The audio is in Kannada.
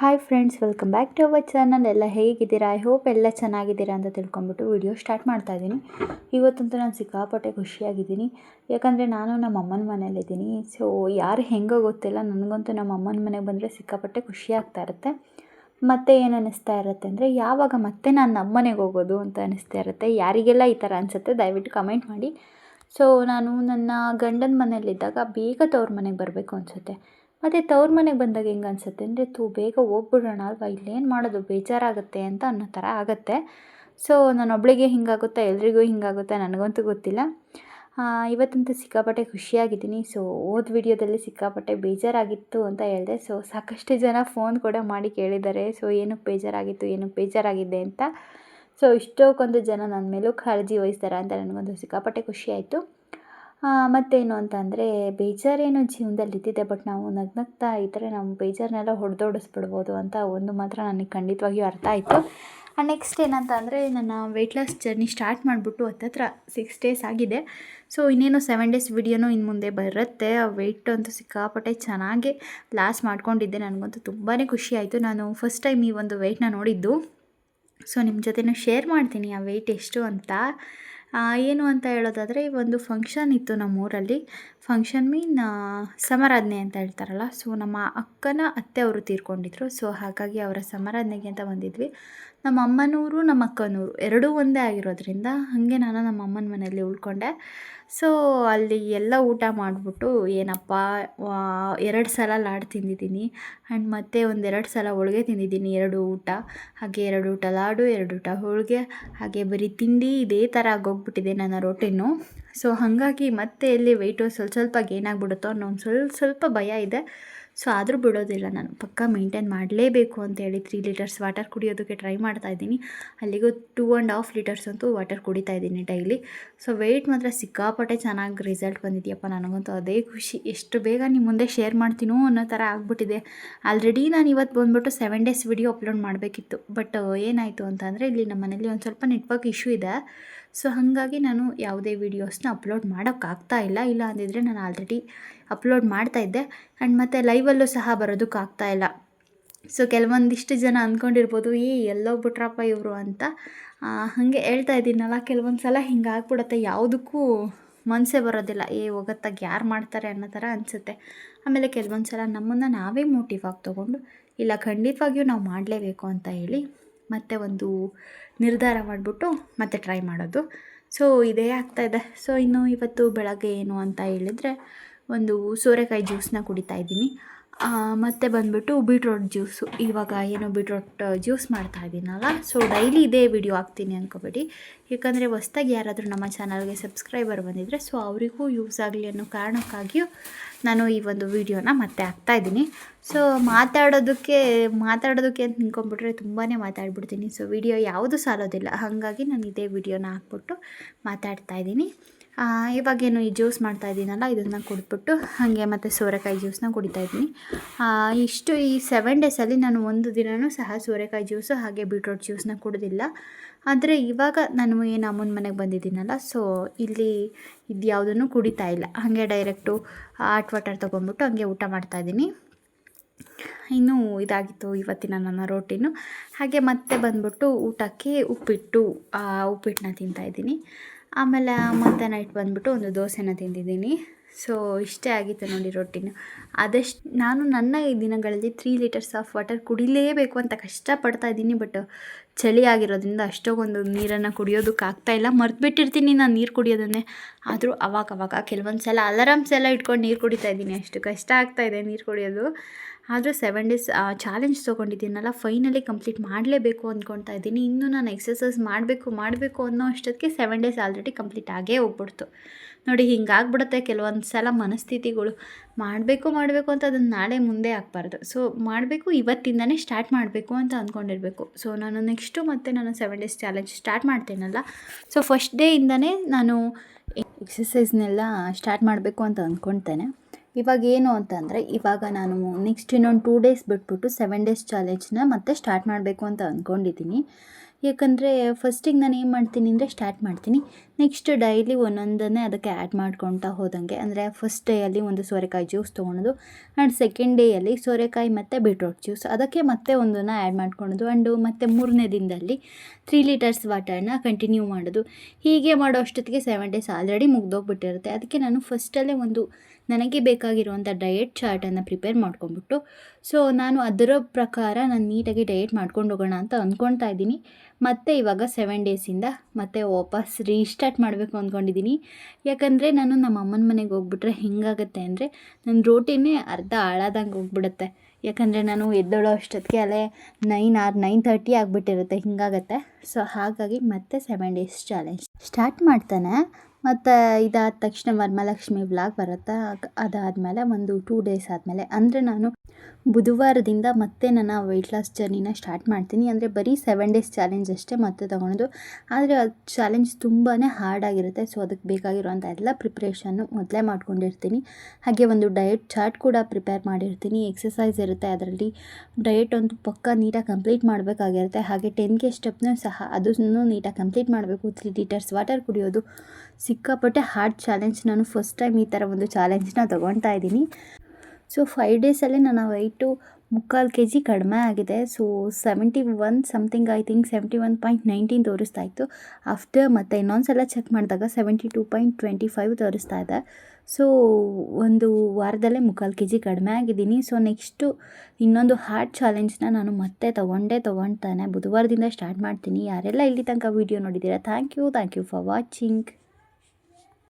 Hi friends welcome back to our channel ಎಲ್ಲ ಹೇಗಿದ್ದೀರಾ? ಐ ಹೋಪ್ ಎಲ್ಲ ಚೆನ್ನಾಗಿದ್ದೀರಾ ಅಂತ ತಿಳ್ಕೊಂಬಿಟ್ಟು ವಿಡಿಯೋ ಸ್ಟಾರ್ಟ್ ಮಾಡ್ತಾ ಇದ್ದೀನಿ. ಇವತ್ತಂತೂ ನಾನು ಸಿಕ್ಕಾಪಟ್ಟೆ ಖುಷಿಯಾಗಿದ್ದೀನಿ. ಯಾಕಂದರೆ ನಾನು ನಮ್ಮ ಅಮ್ಮನ ಮನೇಲಿದ್ದೀನಿ ಸೊ ಯಾರು ಹೆಂಗೋ ಗೊತ್ತಿಲ್ಲ. ನನಗಂತೂ ನಮ್ಮ ಅಮ್ಮನ ಮನೆಗೆ ಬಂದರೆ ಸಿಕ್ಕಾಪಟ್ಟೆ ಖುಷಿ ಆಗ್ತಾ ಇರುತ್ತೆ. ಮತ್ತೆ ಏನು ಅನ್ನಿಸ್ತಾ ಇರುತ್ತೆ ಅಂದರೆ, ಯಾವಾಗ ಮತ್ತೆ ನಾನು ನಮ್ಮ ಮನೆಗೆ ಹೋಗೋದು ಅಂತ ಅನ್ನಿಸ್ತಾ ಇರುತ್ತೆ. ಯಾರಿಗೆಲ್ಲ ಈ ಥರ ಅನಿಸುತ್ತೆ ದಯವಿಟ್ಟು ಕಮೆಂಟ್ ಮಾಡಿ. ಸೊ ನಾನು ನನ್ನ ಗಂಡನ ಮನೇಲಿದ್ದಾಗ ಬೇಗ ತವ್ರ ಮನೆಗೆ ಬರಬೇಕು ಅನಿಸುತ್ತೆ. ಮತ್ತು ತವ್ರ ಮನೆಗೆ ಬಂದಾಗ ಹೆಂಗೆ ಅನಿಸುತ್ತೆ? ಅಂದರೆ ತೂ ಬೇಗ ಹೋಗ್ಬಿಡೋಣ ಅಲ್ವಾ? ಇಲ್ಲೇನು ಮಾಡೋದು? ಬೇಜಾರಾಗುತ್ತೆ ಅಂತ ಅನ್ನೋ ಥರ ಆಗುತ್ತೆ. ಸೊ ನಾನೊಬ್ಬಳಿಗೆ ಹಿಂಗಾಗುತ್ತಾ? ಎಲ್ರಿಗೂ ಹಿಂಗಾಗುತ್ತಾ? ನನಗಂತೂ ಗೊತ್ತಿಲ್ಲ. ಇವತ್ತಂತೂ ಸಿಕ್ಕಾಪಟ್ಟೆ ಖುಷಿಯಾಗಿದ್ದೀನಿ. ಸೊ ಓದ್ ವಿಡಿಯೋದಲ್ಲಿ ಸಿಕ್ಕಾಪಟ್ಟೆ ಬೇಜಾರಾಗಿತ್ತು ಅಂತ ಹೇಳಿದೆ. ಸೊ ಸಾಕಷ್ಟು ಜನ ಫೋನ್ ಕೂಡ ಮಾಡಿ ಕೇಳಿದ್ದಾರೆ. ಸೊ ಏನಕ್ಕೆ ಬೇಜಾರಾಗಿತ್ತು? ಏನಕ್ಕೆ ಬೇಜಾರಾಗಿದೆ ಅಂತ? ಸೊ ಇಷ್ಟಕ್ಕೊಂದು ಜನ ನನ್ನ ಮೇಲೂ ಕಾಳಜಿ ವಹಿಸ್ತಾರೆ ಅಂತ ನನಗೊಂದು ಸಿಕ್ಕಾಪಟ್ಟೆ ಖುಷಿ ಆಯಿತು. ಮತ್ತೇನು ಅಂತಂದರೆ ಬೇಜಾರೇನು ಜೀವನದಲ್ಲಿ ಇದ್ದಿದೆ ಬಟ್ ನಾವು ನಗ್ನಗ್ತಾ ಇದ್ದರೆ ನಮ್ಮ ಬೇಜಾರನ್ನೆಲ್ಲ ಹೊಡೆದೋಡಿಸ್ಬಿಡ್ಬೋದು ಅಂತ ಒಂದು ಮಾತ್ರ ನನಗೆ ಖಂಡಿತವಾಗಿಯೂ ಅರ್ಥ ಆಯಿತು. ನೆಕ್ಸ್ಟ್ ಏನಂತ ಅಂದರೆ ನನ್ನ ವೆಯ್ಟ್ ಲಾಸ್ ಜರ್ನಿ ಸ್ಟಾರ್ಟ್ ಮಾಡಿಬಿಟ್ಟು ಹತ್ತತ್ರ ಸಿಕ್ಸ್ ಡೇಸ್ ಆಗಿದೆ. ಸೊ ಇನ್ನೇನು ಸೆವೆನ್ ಡೇಸ್ ವಿಡಿಯೋನೂ ಇನ್ನು ಮುಂದೆ ಬರುತ್ತೆ. ಆ ವೆಯ್ಟ್ ಅಂತೂ ಸಿಕ್ಕಾಪಟ್ಟೆ ಚೆನ್ನಾಗಿ ಲಾಸ್ ಮಾಡ್ಕೊಂಡಿದ್ದೆ. ನನಗಂತೂ ತುಂಬಾ ಖುಷಿ ಆಯಿತು. ನಾನು ಫಸ್ಟ್ ಟೈಮ್ ಈ ಒಂದು ವೆಯ್ಟ್ನ ನೋಡಿದ್ದು. ಸೊ ನಿಮ್ಮ ಜೊತೆನೂ ಶೇರ್ ಮಾಡ್ತೀನಿ. ಆ ವೆಯ್ಟ್ ಎಷ್ಟು ಅಂತ. ಏನು ಅಂತ ಹೇಳೋದಾದರೆ ಒಂದು ಫಂಕ್ಷನ್ ಇತ್ತು ನಮ್ಮೂರಲ್ಲಿ. ಫಂಕ್ಷನ್ ಮೀನ್ ಸಮರಾಧನೆ ಅಂತ ಹೇಳ್ತಾರಲ್ಲ. ಸೊ ನಮ್ಮ ಅಕ್ಕನ ಅತ್ತೆ ಅವರು ತೀರ್ಕೊಂಡಿದ್ರು. ಸೊ ಹಾಗಾಗಿ ಅವರ ಸಮರಾಧನೆಗೆ ಅಂತ ಬಂದಿದ್ವಿ. ನಮ್ಮ ಅಮ್ಮನೂರು, ನಮ್ಮ ಅಕ್ಕನೂರು ಎರಡೂ ಒಂದೇ ಆಗಿರೋದ್ರಿಂದ ಹಾಗೆ ನಾನು ನಮ್ಮ ಅಮ್ಮನ ಮನೆಯಲ್ಲಿ ಉಳ್ಕೊಂಡೆ. ಸೊ ಅಲ್ಲಿ ಎಲ್ಲ ಊಟ ಮಾಡಿಬಿಟ್ಟು, ಏನಪ್ಪ ಎರಡು ಸಲ ಲಾಡು ತಿಂದಿದ್ದೀನಿ. ಆ್ಯಂಡ್ ಮತ್ತೆ ಒಂದೆರಡು ಸಲ ಹೋಳಿಗೆ ತಿಂದಿದ್ದೀನಿ, ಎರಡು ಊಟ. ಹಾಗೆ ಎರಡು ಊಟ ಲಾಡು, ಎರಡು ಊಟ ಹೋಳಿಗೆ. ಹಾಗೆ ಬರೀ ತಿಂಡಿ ಇದೇ ಥರ ಆಗೋಗ್ಬಿಟ್ಟಿದೆ ನನ್ನ ರೊಟ್ಟಿನು ಸೊ ಹಾಗಾಗಿ ಮತ್ತೆ ಎಲ್ಲಿ ವೆಯ್ಟು ಸ್ವಲ್ಪ ಸ್ವಲ್ಪ ಗೇನ್ ಆಗಿಬಿಡುತ್ತೋ ಅನ್ನೋ ಒಂದು ಸ್ವಲ್ಪ ಸ್ವಲ್ಪ ಭಯ ಇದೆ. ಸೊ ಆದರೂ ಬಿಡೋದಿಲ್ಲ ನಾನು. ಪಕ್ಕ ಮೇಂಟೈನ್ ಮಾಡಲೇಬೇಕು ಅಂತೇಳಿ ತ್ರೀ ಲೀಟರ್ಸ್ ವಾಟರ್ ಕುಡಿಯೋದಕ್ಕೆ ಟ್ರೈ ಮಾಡ್ತಾ ಇದ್ದೀನಿ. ಅಲ್ಲಿಗೂ ಟೂ ಆ್ಯಂಡ್ ಹಾಫ್ ಲೀಟರ್ಸ್ ಅಂತೂ ವಾಟರ್ ಕುಡಿತಾ ಇದ್ದೀನಿ ಡೈಲಿ ಸೊ ವೆಯ್ಟ್ ಮಾತ್ರ ಸಿಕ್ಕಾಪಟ್ಟೆ ಚೆನ್ನಾಗಿ ರಿಸಲ್ಟ್ ಬಂದಿದೆಯಪ್ಪ. ನನಗಂತೂ ಅದೇ ಖುಷಿ. ಎಷ್ಟು ಬೇಗ ನಿಮ್ಮ ಮುಂದೆ ಶೇರ್ ಮಾಡ್ತೀನೋ ಅನ್ನೋ ಥರ ಆಗಿಬಿಟ್ಟಿದೆ. ಆಲ್ರೆಡಿ ನಾನು ಇವತ್ತು ಬಂದುಬಿಟ್ಟು ಸೆವೆನ್ ಡೇಸ್ ವಿಡಿಯೋ ಅಪ್ಲೋಡ್ ಮಾಡಬೇಕಿತ್ತು. ಬಟ್ ಏನಾಯಿತು ಅಂತಂದರೆ ಇಲ್ಲಿ ನಮ್ಮ ಮನೇಲಿ ಒಂದು ಸ್ವಲ್ಪ ನೆಟ್ವರ್ಕ್ ಇಶ್ಯೂ ಇದೆ. ಸೊ ಹಾಗಾಗಿ ನಾನು ಯಾವುದೇ ವೀಡಿಯೋಸ್ನ ಅಪ್ಲೋಡ್ ಮಾಡೋಕ್ಕಾಗ್ತಾ ಇಲ್ಲ. ಇಲ್ಲ ಅಂದಿದ್ರೆ ನಾನು ಆಲ್ರೆಡಿ ಅಪ್ಲೋಡ್ ಮಾಡ್ತಾ ಇದ್ದೆ. ಆ್ಯಂಡ್ ಮತ್ತು ಲೈವಲ್ಲೂ ಸಹ ಬರೋದಕ್ಕಾಗ್ತಾ ಇಲ್ಲ. ಸೊ ಕೆಲವೊಂದಿಷ್ಟು ಜನ ಅಂದ್ಕೊಂಡಿರ್ಬೋದು, ಏ ಎಲ್ಲೋಗ್ಬಿಟ್ರಪ್ಪ ಇವರು ಅಂತ. ಹಾಗೆ ಹೇಳ್ತಾ ಇದ್ದೀನಲ್ಲ, ಕೆಲವೊಂದು ಸಲ ಹಿಂಗೆ ಆಗ್ಬಿಡುತ್ತೆ. ಯಾವುದಕ್ಕೂ ಮನಸ್ಸೇ ಬರೋದಿಲ್ಲ. ಏ ಹೋಗತ್ತಾಗ ಯಾರು ಮಾಡ್ತಾರೆ ಅನ್ನೋ ಥರ ಅನಿಸುತ್ತೆ. ಆಮೇಲೆ ಕೆಲವೊಂದು ಸಲ ನಮ್ಮನ್ನು ನಾವೇ ಮೋಟಿವ್ ಆಗಿ ತೊಗೊಂಡು, ಇಲ್ಲ, ಖಂಡಿತವಾಗಿಯೂ ನಾವು ಮಾಡಲೇಬೇಕು ಅಂತ ಹೇಳಿ ಮತ್ತೆ ಒಂದು ನಿರ್ಧಾರ ಮಾಡಿಬಿಟ್ಟು ಮತ್ತೆ ಟ್ರೈ ಮಾಡೋದು. ಸೊ ಇದೇ ಆಗ್ತಾಯಿದೆ ಸೊ ಇನ್ನು ಇವತ್ತು ಬೆಳಗ್ಗೆ ಏನು ಅಂತ ಹೇಳಿದರೆ ಒಂದು ಸೋರೆಕಾಯಿ ಜ್ಯೂಸನ್ನ ಕುಡಿತಾ ಇದ್ದೀನಿ. ಮತ್ತು ಬಂದುಬಿಟ್ಟು ಬೀಟ್ರೋಟ್ ಜ್ಯೂಸು. ಇವಾಗ ಏನು ಬೀಟ್ರೋಟ್ ಜ್ಯೂಸ್ ಮಾಡ್ತಾ ಇದ್ದೀನಲ್ಲ, ಸೊ ಡೈಲಿ ಇದೇ ವಿಡಿಯೋ ಹಾಕ್ತೀನಿ ಅಂದ್ಕೋಬೇಡಿ ಏಕೆಂದರೆ ಹೊಸ್ದಾಗಿ ಯಾರಾದರೂ ನಮ್ಮ ಚಾನಲ್ಗೆ ಸಬ್ಸ್ಕ್ರೈಬರ್ ಬಂದಿದ್ದರೆ ಸೊ ಅವರಿಗೂ ಯೂಸ್ ಆಗಲಿ ಅನ್ನೋ ಕಾರಣಕ್ಕಾಗಿಯೂ ನಾನು ಈ ಒಂದು ವಿಡಿಯೋನ ಮತ್ತೆ ಹಾಕ್ತಾ ಇದ್ದೀನಿ. ಸೊ ಮಾತಾಡೋದಕ್ಕೆ ಮಾತಾಡೋದಕ್ಕೆ ಅಂತ ನಿಂತ್ಕೊಂಡ್ಬಿಟ್ರೆ ತುಂಬಾ ಮಾತಾಡ್ಬಿಡ್ತೀನಿ. ಸೊ ವಿಡಿಯೋ ಯಾವುದು ಸಾಲೋದಿಲ್ಲ. ಹಾಗಾಗಿ ನಾನು ಇದೇ ವಿಡಿಯೋನ ಹಾಕ್ಬಿಟ್ಟು ಮಾತಾಡ್ತಾಯಿದ್ದೀನಿ ಇವಾಗೇನು ಈ ಜ್ಯೂಸ್ ಮಾಡ್ತಾ ಇದ್ದೀನಲ್ಲ, ಇದನ್ನು ಕುಡಿದ್ಬಿಟ್ಟು ಹಾಗೆ ಮತ್ತು ಸೋರೆಕಾಯಿ ಜ್ಯೂಸನ್ನ ಕುಡಿತಾ ಇದ್ದೀನಿ. ಇಷ್ಟು ಈ ಸೆವೆನ್ ಡೇಸಲ್ಲಿ ನಾನು ಒಂದು ದಿನವೂ ಸಹ ಸೋರೆಕಾಯಿ ಜ್ಯೂಸು ಹಾಗೆ ಬೀಟ್ರೋಟ್ ಜ್ಯೂಸನ್ನ ಕುಡಿದಿಲ್ಲ. ಆದರೆ ಇವಾಗ ನಾನು ಏನು ಅಮ್ಮನ ಮನೆಗೆ ಬಂದಿದ್ದೀನಲ್ಲ ಸೊ ಇಲ್ಲಿ ಇದು ಯಾವುದನ್ನು ಕುಡಿತಾ ಇಲ್ಲ. ಹಾಗೆ ಡೈರೆಕ್ಟು ಆಟ್ ವಾಟರ್ ತೊಗೊಂಡ್ಬಿಟ್ಟು ಹಾಗೆ ಊಟ ಮಾಡ್ತಾ ಇದ್ದೀನಿ. ಇನ್ನೂ ಇದಾಗಿತ್ತು ಇವತ್ತಿನ ನನ್ನ ರೋಟಿನು ಹಾಗೆ ಮತ್ತೆ ಬಂದ್ಬಿಟ್ಟು ಊಟಕ್ಕೆ ಉಪ್ಪಿಟ್ಟು ಉಪ್ಪಿಟ್ಟನ್ನ ತಿಂತಾಯಿದ್ದೀನಿ ಆಮೇಲೆ ಮತ್ತೆ ನೈಟ್ ಬಂದುಬಿಟ್ಟು ಒಂದು ದೋಸೆನ ತಿಂದಿದ್ದೀನಿ. ಸೊ ಇಷ್ಟೇ ಆಗಿತ್ತು ನೋಡಿ ರೊಟ್ಟಿನ. ಆದಷ್ಟು ನಾನು ನನ್ನ ಈ ದಿನಗಳಲ್ಲಿ ತ್ರೀ ಲೀಟರ್ಸ್ ಆಫ್ ವಾಟರ್ ಕುಡಿಲೇಬೇಕು ಅಂತ ಕಷ್ಟಪಡ್ತಾ ಇದ್ದೀನಿ ಬಟ್ ಚಳಿ ಆಗಿರೋದ್ರಿಂದ ಅಷ್ಟೊಂದು ನೀರನ್ನು ಕುಡಿಯೋದಕ್ಕೆ ಇಲ್ಲ. ಮರ್ತ್ಬಿಟ್ಟಿರ್ತೀನಿ ನಾನು ನೀರು ಕುಡಿಯೋದನ್ನೇ. ಆದರೂ ಅವಾಗ ಕೆಲವೊಂದು ಸಲ ಅಲಾರಾಮ್ಸ್ ಎಲ್ಲ ಇಟ್ಕೊಂಡು ನೀರು ಕುಡಿತಾ ಇದ್ದೀನಿ. ಅಷ್ಟು ಕಷ್ಟ ಆಗ್ತಾಯಿದೆ ನೀರು ಕುಡಿಯೋದು. ಆದರೂ ಸೆವೆನ್ ಡೇಸ್ ಚಾಲೆಂಜ್ ತೊಗೊಂಡಿದ್ದೀನಲ್ಲ ಫೈನಲಿ ಕಂಪ್ಲೀಟ್ ಮಾಡಲೇಬೇಕು ಅಂದ್ಕೊತಾ ಇದ್ದೀನಿ. ಇನ್ನೂ ನಾನು ಎಕ್ಸಸೈಸ್ ಮಾಡಬೇಕು ಮಾಡಬೇಕು ಅನ್ನೋ ಅಷ್ಟೊತ್ತಿಗೆ ಸೆವೆನ್ ಡೇಸ್ ಆಲ್ರೆಡಿ ಕಂಪ್ಲೀಟ್ ಆಗೇ ಹೋಗ್ಬಿಡ್ತು. ನೋಡಿ, ಹಿಂಗಾಗ್ಬಿಡುತ್ತೆ ಕೆಲವೊಂದು ಸಲ ಮನಸ್ಥಿತಿಗಳು. ಮಾಡಬೇಕು ಮಾಡಬೇಕು ಅಂತ ಅದನ್ನು ನಾಳೆ ಮುಂದೆ ಆಗಬಾರ್ದು. ಸೊ ಮಾಡಬೇಕು, ಇವತ್ತಿಂದನೇ ಸ್ಟಾರ್ಟ್ ಮಾಡಬೇಕು ಅಂತ ಅಂದ್ಕೊಂಡಿರಬೇಕು ಸೊ ನಾನು ನೆಕ್ಸ್ಟು ಮತ್ತೆ ನಾನು ಸೆವೆನ್ ಡೇಸ್ ಚಾಲೆಂಜ್ ಸ್ಟಾರ್ಟ್ ಮಾಡ್ತೇನಲ್ಲ. ಸೊ ಫಸ್ಟ್ ಡೇಯಿಂದನೇ ನಾನು ಎಕ್ಸಸೈಸ್ನೆಲ್ಲ ಸ್ಟಾರ್ಟ್ ಮಾಡಬೇಕು ಅಂತ ಅಂದ್ಕೊಳ್ತೇನೆ ಇವಾಗ ಏನು ಅಂತಂದರೆ, ಇವಾಗ ನಾನು ನೆಕ್ಸ್ಟ್ ಇನ್ನೊಂದು ಟೂ ಡೇಸ್ ಬಿಟ್ಬಿಟ್ಟು ಸೆವೆನ್ ಡೇಸ್ ಚಾಲೆಂಜ್ನ ಮತ್ತೆ ಸ್ಟಾರ್ಟ್ ಮಾಡಬೇಕು ಅಂತ ಅಂದ್ಕೊಂಡಿದ್ದೀನಿ ಯಾಕಂದರೆ ಫಸ್ಟಿಗೆ ನಾನು ಏನು ಮಾಡ್ತೀನಿ ಅಂದರೆ ಸ್ಟಾರ್ಟ್ ಮಾಡ್ತೀನಿ. ನೆಕ್ಸ್ಟ್ ಡೈಲಿ ಒಂದೊಂದನ್ನೇ ಅದಕ್ಕೆ ಆ್ಯಡ್ ಮಾಡ್ಕೊತಾ ಹೋದಂಗೆ. ಅಂದರೆ ಫಸ್ಟ್ ಡೇಯಲ್ಲಿ ಒಂದು ಸೋರೆಕಾಯಿ ಜ್ಯೂಸ್ ತೊಗೊಳೋದು ಆ್ಯಂಡ್ ಸೆಕೆಂಡ್ ಡೇಯಲ್ಲಿ ಸೋರೆಕಾಯಿ ಮತ್ತು ಬೀಟ್ರೋಟ್ ಜ್ಯೂಸ್ ಅದಕ್ಕೆ ಮತ್ತೆ ಒಂದನ್ನು ಆ್ಯಡ್ ಮಾಡ್ಕೊಳೋದು ಆ್ಯಂಡು ಮತ್ತು ಮೂರನೇ ದಿನದಲ್ಲಿ ತ್ರೀ ಲೀಟರ್ಸ್ ವಾಟರ್ನ ಕಂಟಿನ್ಯೂ ಮಾಡೋದು. ಹೀಗೆ ಮಾಡೋ ಅಷ್ಟೊತ್ತಿಗೆ ಸೆವೆನ್ ಡೇಸ್ ಆಲ್ರೆಡಿ ಮುಗ್ದೋಗ್ಬಿಟ್ಟಿರುತ್ತೆ. ಅದಕ್ಕೆ ನಾನು ಫಸ್ಟಲ್ಲೇ ಒಂದು ನನಗೆ ಬೇಕಾಗಿರುವಂಥ ಡಯಟ್ ಚಾರ್ಟನ್ನು ಪ್ರಿಪೇರ್ ಮಾಡ್ಕೊಂಡ್ಬಿಟ್ಟು ಸೊ ನಾನು ಅದರ ಪ್ರಕಾರ ನಾನು ನೀಟಾಗಿ ಡಯಟ್ ಮಾಡ್ಕೊಂಡು ಹೋಗೋಣ ಅಂತ ಅಂದ್ಕೊಳ್ತಾ ಇದ್ದೀನಿ. ಮತ್ತು ಇವಾಗ ಸೆವೆನ್ ಡೇಸಿಂದ ಮತ್ತೆ ವಾಪಸ್ ರೀಸ್ಟಾರ್ಟ್ ಮಾಡಬೇಕು ಅಂದ್ಕೊಂಡಿದ್ದೀನಿ. ಯಾಕಂದರೆ ನಾನು ನಮ್ಮ ಅಮ್ಮನ ಮನೆಗೆ ಹೋಗ್ಬಿಟ್ರೆ ಹೆಂಗಾಗುತ್ತೆ ಅಂದರೆ ನನ್ನ ರೋಟಿನೇ ಅರ್ಧ ಹಾಳಾದಂಗೆ ಹೋಗ್ಬಿಡುತ್ತೆ. ಯಾಕಂದರೆ ನಾನು ಎದ್ದೇಳೋ ಅಷ್ಟೊತ್ತಿಗೆ ಅಲ್ಲೇ ನೈನ್ ಆರ್ ನೈನ್ ತರ್ಟಿ ಆಗಿಬಿಟ್ಟಿರುತ್ತೆ, ಹಿಂಗಾಗತ್ತೆ. ಸೊ ಹಾಗಾಗಿ ಮತ್ತೆ ಸೆವೆನ್ ಡೇಸ್ ಚಾಲೆಂಜ್ ಸ್ಟಾರ್ಟ್ ಮಾಡ್ತಾನೆ. ಮತ್ತು ಇದಾದ ತಕ್ಷಣ ವರಮಹಾಲಕ್ಷ್ಮಿ ವ್ಲಾಗ್ ಬರುತ್ತೆ ಅದಾದಮೇಲೆ ಒಂದು ಟೂ ಡೇಸ್ ಆದಮೇಲೆ. ಅಂದರೆ ನಾನು ಬುಧವಾರದಿಂದ ಮತ್ತೆ ನನ್ನ ವೆಯ್ಟ್ ಲಾಸ್ ಜರ್ನಿನ ಸ್ಟಾರ್ಟ್ ಮಾಡ್ತೀನಿ. ಅಂದರೆ ಬರೀ ಸೆವೆನ್ ಡೇಸ್ ಚಾಲೆಂಜ್ ಅಷ್ಟೇ ಮತ್ತೆ ತೊಗೊಳೋದು. ಆದರೆ ಅದು ಚಾಲೆಂಜ್ ತುಂಬಾ ಹಾರ್ಡ್ ಆಗಿರುತ್ತೆ. ಸೊ ಅದಕ್ಕೆ ಬೇಕಾಗಿರುವಂಥ ಎಲ್ಲ ಪ್ರಿಪ್ರೇಷನ್ನು ಮೊದಲೇ ಮಾಡ್ಕೊಂಡಿರ್ತೀನಿ. ಹಾಗೆ ಒಂದು ಡಯಟ್ ಚಾರ್ಟ್ ಕೂಡ ಪ್ರಿಪೇರ್ ಮಾಡಿರ್ತೀನಿ. ಎಕ್ಸಸೈಸ್ ಇರುತ್ತೆ ಅದರಲ್ಲಿ. ಡಯಟ್ ಒಂದು ಪಕ್ಕ ನೀಟಾಗಿ ಕಂಪ್ಲೀಟ್ ಮಾಡಬೇಕಾಗಿರುತ್ತೆ. ಹಾಗೆ ಟೆನ್ ಕೆ ಸ್ಟೆಪ್ನೂ ಸಹ ಅದನ್ನು ನೀಟಾಗಿ ಕಂಪ್ಲೀಟ್ ಮಾಡಬೇಕು. ತ್ರೀ ಲೀಟರ್ಸ್ ವಾಟರ್ ಕುಡಿಯೋದು. ಸಿಕ್ಕಾಪಟ್ಟೆ ಹಾರ್ಡ್ ಚಾಲೆಂಜ್ ನಾನು ಫಸ್ಟ್ ಟೈಮ್ ಈ ಥರ ಒಂದು ಚಾಲೆಂಜ್ನ ತೊಗೊಳ್ತಾ ಇದ್ದೀನಿ. ಸೊ ಫೈವ್ ಡೇಸಲ್ಲಿ ನನ್ನ ವೈಟು ಮುಕ್ಕಾಲು ಕೆ ಜಿ ಕಡಿಮೆ ಆಗಿದೆ. So seventy one something I think seventy one point nineteen ತೋರಿಸ್ತಾ ಇತ್ತು. ಆಫ್ಟರ್ ಮತ್ತು ಇನ್ನೊಂದು ಸಲ ಚೆಕ್ ಮಾಡಿದಾಗ seventy two point twenty five ತೋರಿಸ್ತಾ ಇದೆ. ಸೊ ಒಂದು ವಾರದಲ್ಲೇ ಮುಕ್ಕಾಲು ಕೆ ಜಿ ಕಡಿಮೆ ಆಗಿದ್ದೀನಿ. ಸೊ ನೆಕ್ಸ್ಟು ಇನ್ನೊಂದು ಹಾರ್ಟ್ ಚಾಲೆಂಜ್ನ ನಾನು ಮತ್ತೆ ತೊಗೊಂಡೇ ತೊಗೊಳ್ತಾನೆ ಬುಧವಾರದಿಂದ ಸ್ಟಾರ್ಟ್ ಮಾಡ್ತೀನಿ. ಯಾರೆಲ್ಲ ಇಲ್ಲಿ ತನಕ ವೀಡಿಯೋ ನೋಡಿದ್ದೀರಾ thank you thank you for watching